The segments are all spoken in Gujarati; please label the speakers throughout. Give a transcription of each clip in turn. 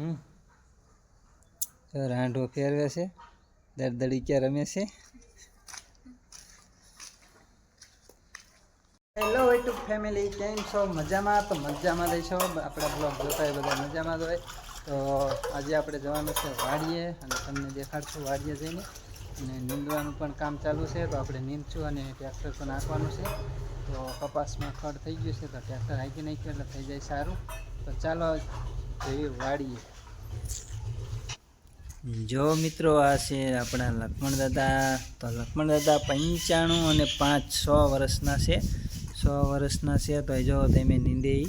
Speaker 1: હમ. તો રાંઢો ફેરવે છે. દરદડીક્યા રમે છે. હેલો યુટ્યુબ ફેમિલી કેમ છો? મજામાં? તો મજામાં રહીશો આપણા બ્લોગ જોતા હોય બધા મજામાં જ હોય. તો આજે આપણે જવાનું છે વાડીએ અને તમને દેખાડશું વાડીએ જઈને. અને નીંદવાનું પણ કામ ચાલુ છે. તો આપણે નીંદશું અને ટ્રેક્ટર પણ નાખવાનું છે. તો કપાસમાં ખડ થઈ ગયું છે, તો ટ્રેક્ટર હાંકી નાખ્યું એટલે થઈ જાય સારું. તો ચાલો જઈએ વાડીએ. જો મિત્રો, આ છે આપણા લક્ષ્મણ દાદા. તો લક્ષ્મણ દાદા પંચાણું અને પાંચ સો વર્ષના છે. સો વર્ષના છે તો જો તમે નીંદે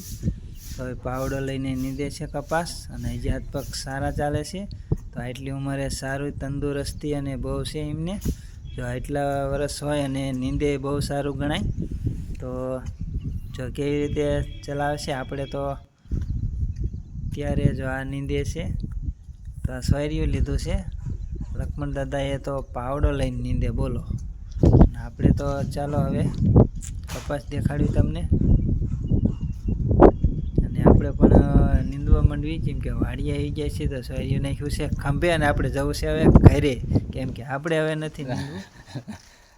Speaker 1: તો એ પાવડો લઈને નીંદે છે કપાસ અને હજી પગ સારા ચાલે છે. તો આટલી ઉંમરે સારું તંદુરસ્તી અને બહુ છે એમને. જો આટલા વર્ષ હોય અને નીંદે બહુ સારું ગણાય. તો જો કેવી રીતે ચલાવે છે? આપણે તો ત્યારે જો આ નીંદે છે તો આ સોયરીઓ લીધું છે. લક્ષ્મણ દાદાએ તો પાવડો લઈને નીંદે બોલો. આપણે તો ચાલો હવે કપાસ દેખાડ્યું તમને. અને આપણે પણ નીંદવા માંડવી. કેમ કે વાડી આવી જાય છે તો સોયરીઓ નાખ્યું છે. ખંભે અને આપણે જવું છે હવે ઘરે. કેમ કે આપણે હવે નથી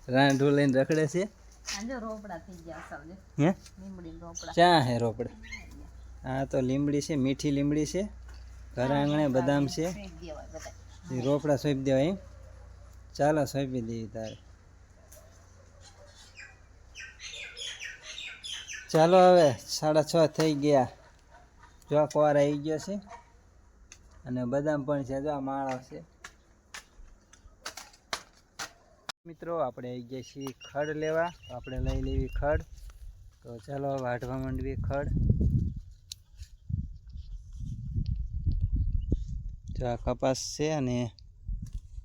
Speaker 1: રાંઢું લઈને રખડે છે.
Speaker 2: રોપડા થઈ ગયા
Speaker 1: હે?
Speaker 2: રોપડા.
Speaker 1: હે રોપડે? આ તો લીમડી છે, મીઠી લીમડી છે. ઘર આંગણે બદામ છે. રોપડા સોંપી દેવાય એમ. ચાલો સોંપી દેવી તારે. ચાલો હવે સાડા છ થઈ ગયા. જો કોર આવી ગયો છે. અને બદામ પણ છે, જો આ માળો છે. મિત્રો, આપણે આવી ગયા છીએ ખડ લેવા. આપણે લઈ લેવી ખડ. તો ચાલો વાઢવા માંડવી ખડ. જો આ કપાસ છે અને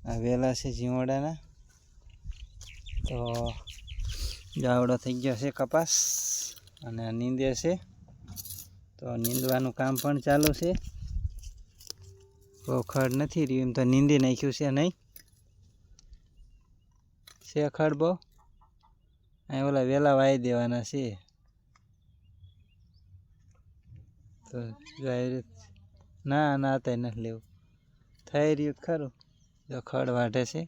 Speaker 1: આ વેલા છે જીવડાના. તો જાવડો થઈ ગયો છે કપાસ અને આ નીંદે છે. તો નીંદવાનું કામ પણ ચાલુ છે. ખડ નથી રહ્યું, એમ તો નીંદી નાખ્યું છે નહીં. છે ખડ બહુ? અહીં ઓલા વેલા વાવી દેવાના છે. તો ના ના, તે નથી લેવું. થઈ રહ્યું ખરું? જો ખડ વાઢે છે.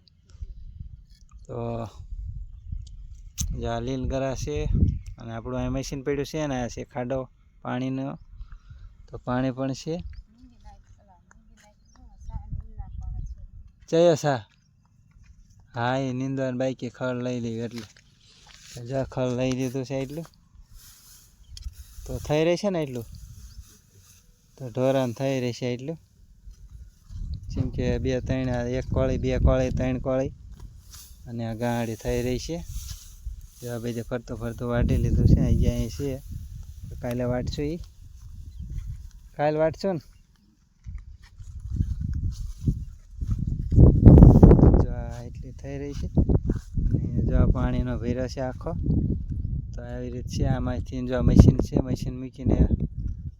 Speaker 1: તો જો આ લીલ છે અને આપણું અહીં મશીન પડ્યું છે ને, આ છે ખાડો પાણીનો. તો પાણી પણ છે. જયો સા. હા, એ નીંદવાની બાઈકે ખડ લઈ લીધું એટલે. જ ખડ લઈ લીધું છે એટલું. તો થઈ રહેશે ને એટલું? તો ઢોરાને થઈ રહેશે એટલું. કે બે ત્રણ એક કોળી, બે કોળી, ત્રણ કોળી. અને આ ગાડી થઈ રહી છે. જો આ બધે ફરતો ફરતો વાટી લીધું છે. અહીંયા અહીં છે કાલે વાટશું એ કાલે વાટશો ને? જો એટલી થઈ રહી છે. અને જો પાણીનો ભેરો છે આખો, તો આવી રીત છે. આમાંથી જો મશીન છે મશીન મૂકીને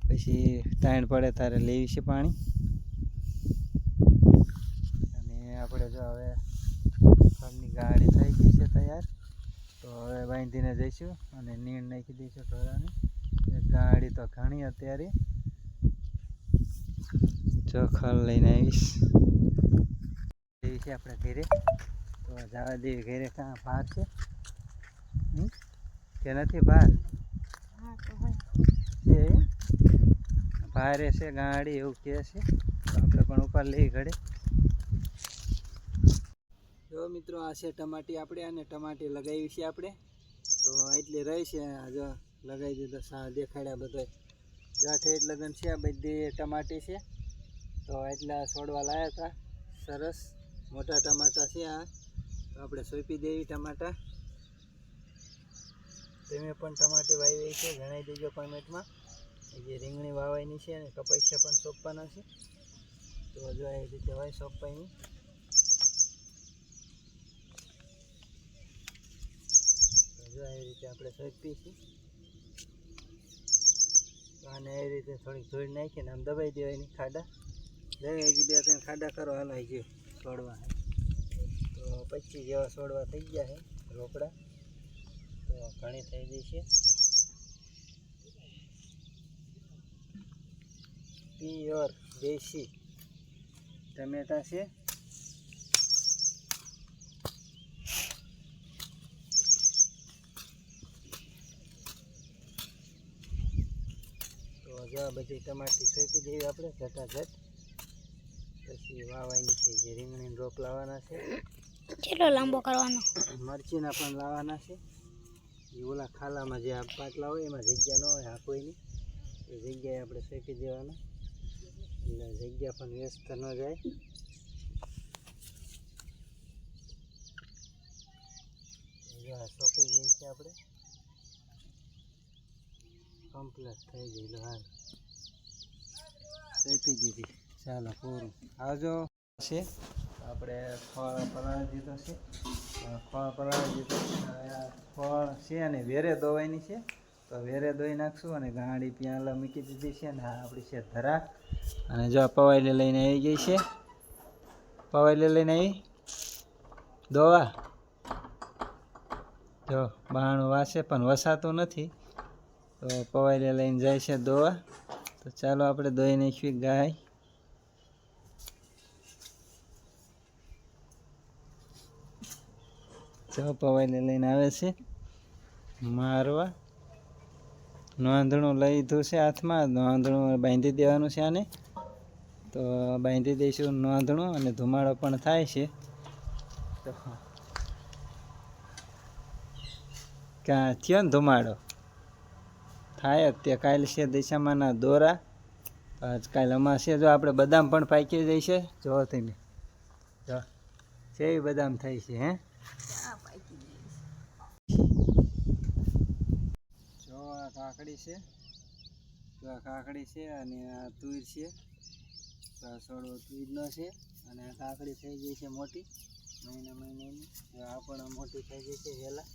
Speaker 1: પછી તાણ પડે તારે લેવી છે પાણી અને આપણે જો હવે ઘરની ગાડી થઈ ગઈ છે તૈયાર. તો હવે બાંધીને જઈશું અને નીણ નાખી દઈશું ઢોરાની ગાડી તો ઘણી અત્યારે. ચોખલ લઈને આવીશ. એવી છે આપણે ઘરે. તો જવા દેવી ઘરે કાં બહાર છે? કે નથી બહાર? ભારે છે ગાડી એવું કહે છે. આપણે પણ ઉપર લઈ ઘડે. જો મિત્રો આ છે ટમાટી આપણે અને ટમાટી લગાવી છે આપણે. તો એટલી રહી છે જો લગાવી દીધો સા દેખાડ્યા બધા જાઠે લગ્ન છે બધી ટમાટી છે. તો એટલા છોડવા લાવ્યા હતા સરસ મોટા ટમાટા છે આ. તો આપણે સોંપી દેવી ટમાટા. તમે પણ ટમાટી વાવી છે, જણાવી દેજો કોમેન્ટમાં. જે રીંગણી વાવવાની છે અને કપાસિયા પણ સોંપવાના છે. તો જો એ રીતે હોય સોંપવાની. જો એ રીતે આપણે તો આને એ રીતે થોડીક ધોઈ નાખીને આમ દબાઈ દેવાની ખાડા. જાય હજી બે ત્રણ ખાડા કરો, હાલો હજી છોડવા તો પચીસ જેવા છોડવા થઈ ગયા છે રોકડા. તો ઘણી થઈ ગઈ છે. પ્યોર દેશી ટમેટા છે તો જો બધી ટમાટી ફેંકી દેવી આપણે ઘટાઘટ પછી વાવવાની છે જે રીંગણી રોપ લાવવાના છે.
Speaker 3: કેટલો લાંબો કરવાનો?
Speaker 1: મરચીના પણ લાવવાના છે. એ ઓલા ખાલામાં જે પાટલા હોય એમાં જગ્યા ન હોય આ કોઈની. એ જગ્યાએ આપણે ફેંકી દેવાના. એટલે જગ્યા પણ વ્યસ્ત ન જાય. જો જઈએ છીએ આપણે. કમ્પ્લીટ થઈ ગયેલું હાલ. સોંપી દીધી. ચાલો, પૂરું. આવજો. છે? આપણે ફળ પલાળી દીધો છે. ફળ પલાળી દીધો ફળ છે અને વેરે દોવાની છે. તો વેરે દોઈ નાખશું અને ગાડી પ્યાલા મૂકી દીધી છે આ આપણી છે ધરા અને જો પવાઈલે લઈને આવી ગઈ છે. પવાઈલી લઈને આવી? દોવા? જો બહાણું વાસે, પણ વસાતું નથી. તો પવાઈલે લઈને જાય છે દોવા. તો ચાલો આપણે દોઈ નાખીએ ગાય. જો પવાઈને લઈને આવે છે. મારવા. નોંધણું લઈ લીધું છે હાથમાં. નોંધણું બાંધી દેવાનું છે આને. તો બાંધી દઈશું નોંધણું અને ધુમાડો પણ થાય છે. ક્યાં થયો ને ધુમાડો? થાય. જ તે કાલ છે દિશામાંના દોરા. આજ કાલે છે જો આપણે બદામ પણ પાકી જાય છે. જો તમે જો. કેવી બદામ થાય છે, હે? જો આ કાકડી છે. જો આ કાકડી છે અને આ તુર છે. આ તુરનો છે અને આ કાકડી થઈ ગઈ છે મોટી. મહિના મહિનાની જો આ પણ મોટી થઈ ગઈ છે વહેલા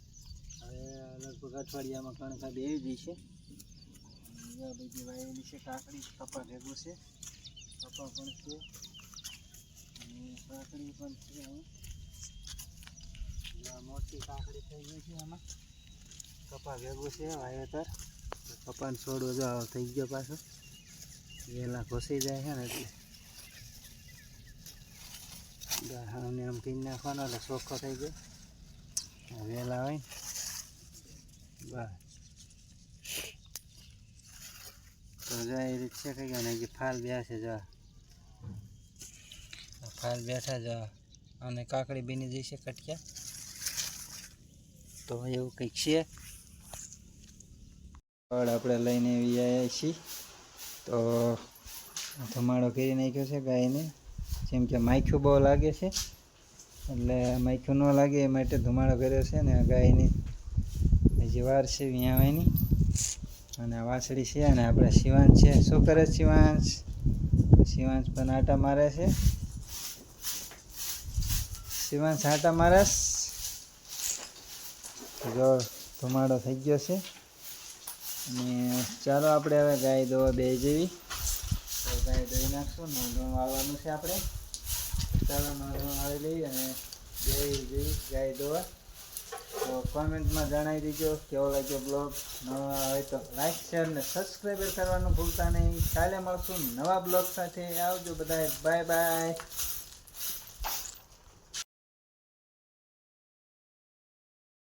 Speaker 1: હવે લગભગ અઠવાડિયામાં કણકા બેવી ગઈ છે. અને જો આ બધી વાવેલી છે કાકડી કપા ભેગું છે. કપા પણ છે. અને કાકડી પણ છે મોટી કાકડી થઈ ગઈ છે આમાં. કપા ભેગું છે, વાવેતર. કપાને છોડવો જો થઈ ગયો પાછો. વેલા ઘૂસી જાય છે ને એટલે. આમને આમ પીને નાખવાનો એટલે ચોખ્ખો થઈ ગયો. વહેલા હોય બસ. તો જો એ રીત છે કઈ અને જે ફાલ બેસે જો. ફાલ બેઠા જો. અને કાકડી બીની જઈ છે કટક્યા. તો એવું કંઈક છે. ફળ આપણે લઈને આવી આવ્યા છીએ. તો ધમાડો કરી નાખ્યો છે ગાયને. જેમ કે માખ્યું બહુ લાગે છે. એટલે માખ્યું ન લાગે એ માટે ધુમાડો કર્યો છે ને ગાયની. જે વાર છે વિયાવાની અને વાછડી છે અને આપણે શિવાંશ છે. શું કરે શિવાંશ શિવાંશ પણ આટા મારે છે. શિવાંશ આટા મારસ? જો ધુમાડો થઈ ગયો છે. અને ચાલો આપણે હવે ગાય દોવા બે જેવી. તો ગાય દોઈ નાખશું. નોંધણ વાળવાનું છે આપણે. ચાલો નોંધણ વાળી લઈ અને બે જેવી ગાય દોવા. તો કોમેન્ટમાં જણાવી દેજો, કેવો લાગ્યો બ્લોગ? નવા હોય તો લાઈક શેર ને સબસ્ક્રાઈબર કરવાનું ભૂલતા નહીં. કાલે મળશું નવા બ્લોગ સાથે. આવજો બધાએ. Bye bye